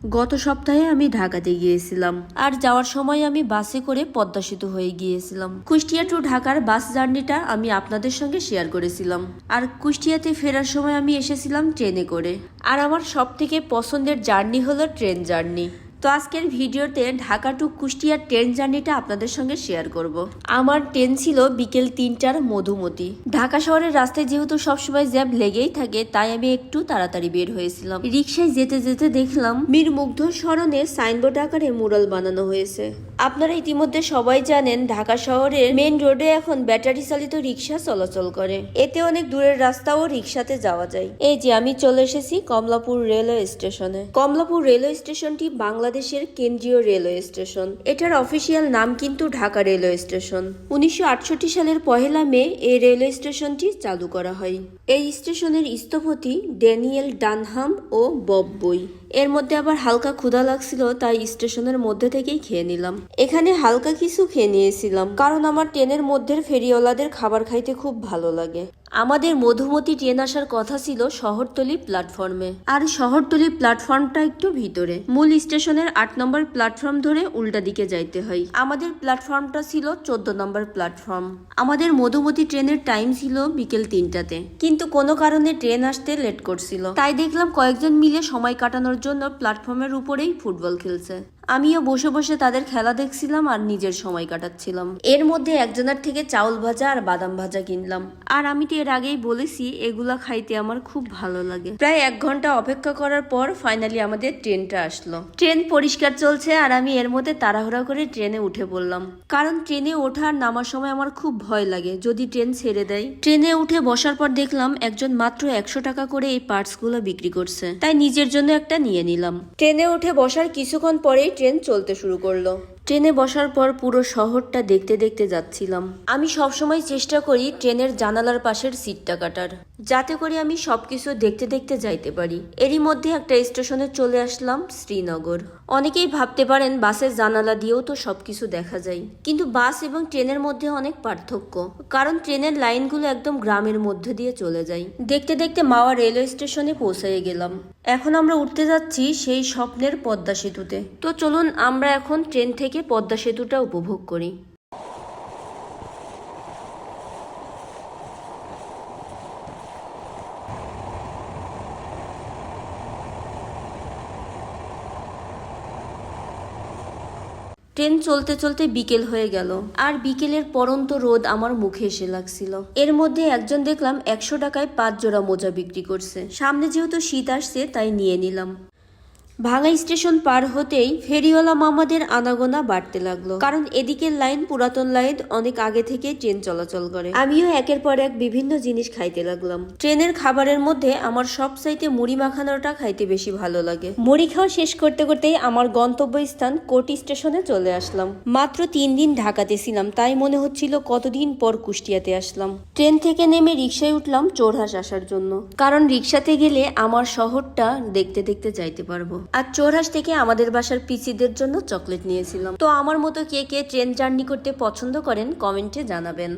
গত সপ্তাহে আমি ঢাকাতে গিয়েছিলাম। আর যাওয়ার সময় আমি বাসে করে পদ্মা সেতু হয়ে গিয়েছিলাম। কুষ্টিয়া টু ঢাকার বাস জার্নিটা আমি আপনাদের সঙ্গে শেয়ার করেছিলাম। আর কুষ্টিয়াতে ফেরার সময় আমি এসেছিলাম ট্রেনে করে। আর আমার সব থেকে পছন্দের জার্নি হলো ট্রেন জার্নি। তো আজকের ভিডিওতে ঢাকা টু কুষ্টিয়ার ট্রেন জার্নিটা আপনাদের সঙ্গে শেয়ার করব। আমার ট্রেন ছিল বিকেল তিনটার মধুমতি। ঢাকা শহরের রাস্তায় যেহেতু সবসময় জ্যাব লেগেই থাকে, তাই আমি একটু তাড়াতাড়ি বের হয়েছিলাম। রিক্সায় যেতে যেতে দেখলাম মীর মুগ্ধ স্মরণে সাইনবোর্ড আকারে মুরাল বানানো হয়েছে। আপনারা ইতিমধ্যে সবাই জানেন, ঢাকা শহরের মেন রোডে এখন ব্যাটারি চালিত রিক্সা চলাচল করে। এতে অনেক দূরের রাস্তাও রিক্সাতে যাওয়া যায়। এই যে আমি চলে এসেছি কমলাপুর রেলওয়ে স্টেশনে। কমলাপুর রেলওয়ে স্টেশনটি বাংলাদেশের কেন্দ্রীয় রেলওয়ে স্টেশন। এটার অফিসিয়াল নাম কিন্তু ঢাকা রেলওয়ে স্টেশন। উনিশশো আটষট্টি সালের পহেলা মে এই রেলওয়ে স্টেশনটি চালু করা হয়। এই স্টেশনের স্থপতি ড্যানিয়েল ডানহাম ও বব বই। এর মধ্যে আবার হালকা ক্ষুধা লাগছিল, তাই স্টেশনের মধ্যে থেকেই খেয়ে নিলাম। এখানে হালকা কিছু খেয়ে নিয়েছিলাম, কারণ আমার ট্রেনের মধ্যে ফেরিওয়ালাদের খাবার খাইতে খুব ভালো লাগে। আমাদের মধুমতি ট্রেন আসার কথা ছিল শহরতলি প্ল্যাটফর্মে। আর শহরতলি প্ল্যাটফর্মটা একটু ভিতরে। মূল স্টেশনের আট নম্বর প্ল্যাটফর্ম ধরে উল্টা দিকে যাইতে হয়। আমাদের প্ল্যাটফর্মটা ছিল চোদ্দ নম্বর প্ল্যাটফর্ম। আমাদের মধুমতি ট্রেনের টাইম ছিল বিকেল তিনটাতে। কিন্তু কোনো কারণে ট্রেন আসতে লেট করছিল। তাই দেখলাম কয়েকজন মিলে সময় কাটানোর জন্য প্ল্যাটফর্মের উপরেই ফুটবল খেলছে। আমিও বসে বসে তাদের খেলা দেখছিলাম আর নিজের সময় কাটাচ্ছিলাম। এর মধ্যে একজনের থেকে চাউল ভাজা আর বাদাম ভাজা কিনলাম। আর আমি তো এর আগেই বলেছি, এগুলা খাইতে আমার খুব ভালো লাগে। প্রায় এক ঘণ্টা অপেক্ষা করার পর ফাইনালি আমাদের ট্রেনটা আসলো। ট্রেন পরিষ্কার চলছে আর আমি এর মধ্যে তাড়াহুড়া করে ট্রেনে উঠে পড়লাম। কারণ ট্রেনে ওঠার নামার সময় আমার খুব ভয় লাগে যদি ট্রেন ছেড়ে দেয়। ট্রেনে উঠে বসার পর দেখলাম একজন মাত্র একশো টাকা করে এই পার্টসগুলো বিক্রি করছে। তাই নিজের জন্য একটা নিয়ে নিলাম। ট্রেনে উঠে বসার কিছুক্ষণ পরেই ট্রেন চলতে শুরু করল। ট্রেনে বসার পর পুরো শহরটা দেখতে দেখতে যাচ্ছিলাম। আমি সবসময় চেষ্টা করি ট্রেনের জানালার পাশের সিটটা কাটার, যাতে করে আমি সবকিছু দেখতে দেখতে যাইতে পারি। এরই মধ্যে একটা স্টেশনে চলে আসলাম শ্রীনগর। অনেকেই ভাবতে পারেন বাসের জানালা দিয়েও তো সবকিছু দেখা যায়, কিন্তু বাস এবং ট্রেনের মধ্যে অনেক পার্থক্য, কারণ ট্রেনের লাইনগুলো একদম গ্রামের মধ্যে দিয়ে চলে যায়। দেখতে দেখতে মাওয়া রেলওয়ে স্টেশনে পৌঁছে গেলাম। এখন আমরা উঠতে যাচ্ছি সেই স্বপ্নের পদ্মা সেতুতে। তো চলুন আমরা এখন ট্রেন থেকে পদ্মা সেতুটা উপভোগ করি। ট্রেন চলতে চলতে বিকেল হয়ে গেল। আর বিকেলের পরন্ত রোদ আমার মুখে এসে লাগছিল। এর মধ্যে একজন দেখলাম একশো টাকায় পাঁচ জোড়া মোজা বিক্রি করছে। সামনে যেহেতু শীত আসছে, তাই নিয়ে নিলাম। ভাঙা স্টেশন পার হতেই ফেরিওয়ালা মামাদের আনাগোনা বাড়তে লাগল। কারণ এদিকের লাইন পুরাতন লাইন, অনেক আগে থেকে ট্রেন চলাচল করে। আমিও একের পর এক বিভিন্ন জিনিস খাইতে লাগলাম। ট্রেনের খাবারের মধ্যে আমার সব চাইতে মুড়ি মাখানোটা খাইতে বেশি ভালো লাগে। মুড়ি খাওয়া শেষ করতে করতেই আমার গন্তব্যস্থান কোটি স্টেশনে চলে আসলাম। মাত্র তিন দিন ঢাকাতে ছিলাম, তাই মনে হচ্ছিল কতদিন পর কুষ্টিয়াতে আসলাম। ট্রেন থেকে নেমে রিক্সায় উঠলাম চোরহাস আসার জন্য। কারণ রিক্সাতে গেলে আমার শহরটা দেখতে দেখতে যাইতে পারব। আর চৌরাস থেকে আমাদের বাসার পিসিদের জন্য চকলেট নিয়েছিলাম। তো আমার মতো কে কে ট্রেন জার্নি করতে পছন্দ করেন, কমেন্টে জানাবেন।